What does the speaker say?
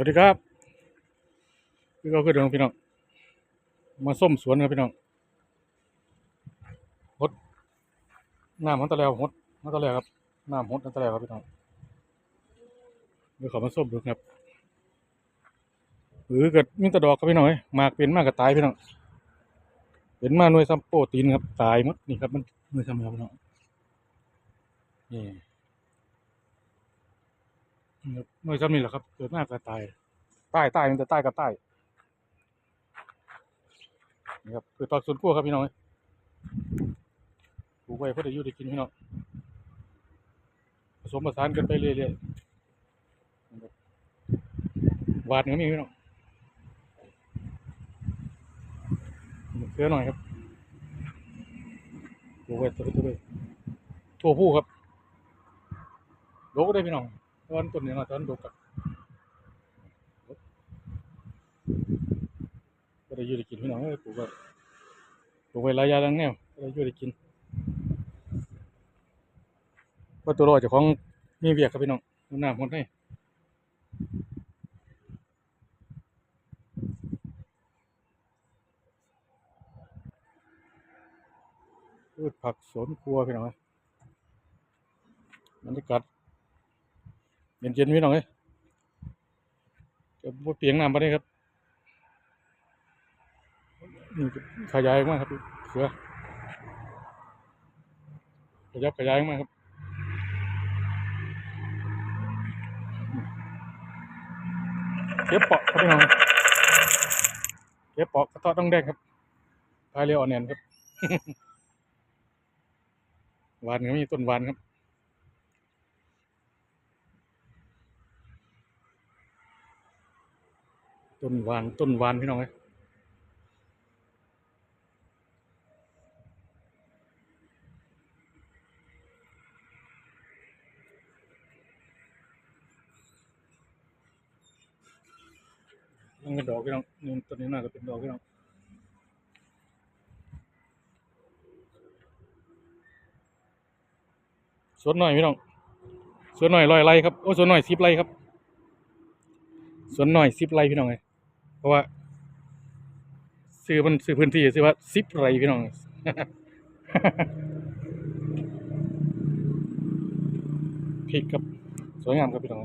วัสดีครับพี่ก็คือเดิมพี่น้อง มาส้มสวนครับพี่น้องหดน้ำมันตะแล้วหดมันตะแล้วครับน้ำหดมันตะแล้วครับพี่น้องเดี๋ยวขามาส้มดูครับหรือเกิดมีแตะดอกครับพี่น้องเอ้ยมากเป็นมากก็ตายพี่น้องเป็นมาหน่วยซัมโปตีนครับตายหมดนี่ครับมันหน่วยซัมครับพี่น้องนี่ นี่ครับหน่วยซัมนี่แหละครับ เกิดมากก็ตายใต้ใต้มันจะใต้กับใต้นี่ครับคือตอกสวนกล้วครับพี่น้องปลูกไว้เพื่อจะอยู่ได้กินพี่น้องผสมผสานกันไปเรื่อยๆนะครับหวานก็มีพี่น้องเสือหน่อยครับปลูกไว้ตัวตัวเลยทั่วผู้ครับโดกก็ได้พี่น้อง ตอนต้นนี้มาตอนดกกับก็ได้อยู่ด้กินพี่น้องเอ้ยปลูกไว้ปลูกไว้หลายอย่างหลายแนวก็ได้อยู่ด้กินว่าตัวรอดจ้าของมีเวียกครับพี่น้องน้ำคนให้พืชผักสวนครัวพี่น้องบรรยากาศ เย็นๆพี่น้องเอ้ยจะเปียงน้ำปานนี้ครับนี่ขยายมากครับเสือขยับขยายมากครับเก็บเปาะครับพี่น้องเก็บเปาะกระเตาะต้องแดงครับพายเรืออ่อนแอนครับหวานก็มีต้นหวานครับ ต้นวานต้นวานพี่น้องเอ้ยมันเป็นดอกพี่น้องนี่ต้นนี้น่าจะเป็นดอกพี่น้องสวนหน่อยพี่น้องสวนหน่อยร้อยไรครับโอ้สวนหน่อยสิบไรครับสวนหน่อยสิบไรพี่น้องเลย เพราะว่าซื้อมันซื้อพื้นที่ซื้อว่าซิปไรพี่น้องพริกครับสวยงามครับพี่น้อง